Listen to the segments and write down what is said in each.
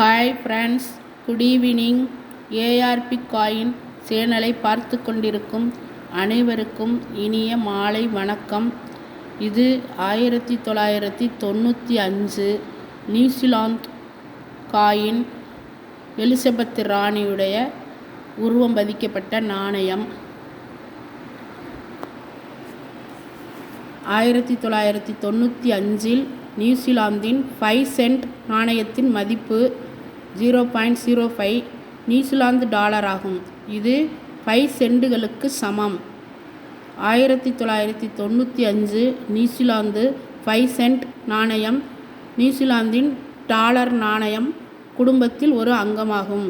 Hi friends good evening A R P coin சேனலை பார்த்து கொண்டிருக்கும் அனைவருக்கும் இனிய மாலை வணக்கம். இது ஆயிரத்தி தொள்ளாயிரத்தி தொண்ணூற்றி அஞ்சு நியூசிலாந்து காயின் எலிசபெத் ராணியுடைய உருவம் பதிக்கப்பட்ட நாணயம். ஆயிரத்தி தொள்ளாயிரத்தி தொண்ணூற்றி அஞ்சில் நியூசிலாந்தின் ஃபைவ் சென்ட் நாணயத்தின் மதிப்பு zero point zero five New Zealand dollar ஆகும். இது ஃபைவ் சென்டுகளுக்கு சமம். ஆயிரத்தி தொள்ளாயிரத்தி தொண்ணூற்றி அஞ்சு நியூசிலாந்து ஃபைவ் சென்ட் நாணயம் நியூசிலாந்தின் டாலர் நாணயம் குடும்பத்தில் ஒரு அங்கமாகும்.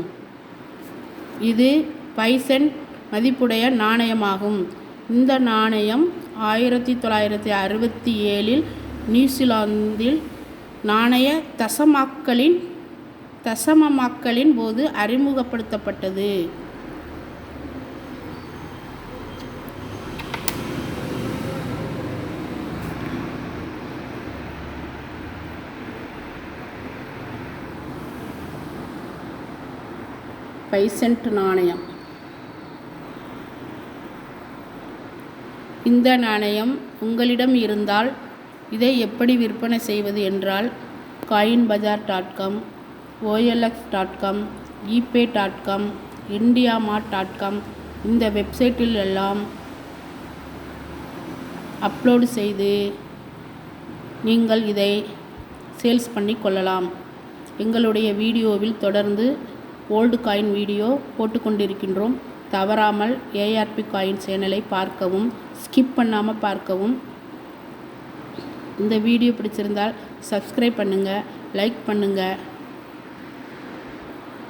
இது ஃபைவ் சென்ட் மதிப்புடைய நாணயமாகும். இந்த நாணயம் ஆயிரத்தி தொள்ளாயிரத்தி அறுபத்தி ஏழில் நியூசிலாந்தில் நாணய தசமாக்களின் தசமமாக்கலின் போது அறிமுகப்படுத்தப்பட்டது. பைசென்ட் நாணயம். இந்த நாணயம் உங்களிடம் இருந்தால் இதை எப்படி விற்பனை செய்வது என்றால் coin bazaar dot com OLX dot com eBay dot com India mart dot com இந்த வெப்சைட்டில் எல்லாம் அப்லோடு செய்து நீங்கள் இதை சேல்ஸ் பண்ணி கொள்ளலாம். எங்களுடைய வீடியோவில் தொடர்ந்து ஓல்டு காயின் வீடியோ போட்டுக்கொண்டிருக்கின்றோம் தவறாமல் ஏஆர்பி காயின் சேனலை பார்க்கவும் ஸ்கிப் பண்ணாமல் பார்க்கவும். இந்த வீடியோ பிடிச்சிருந்தால் சப்ஸ்கிரைப் பண்ணுங்கள் லைக் பண்ணுங்கள்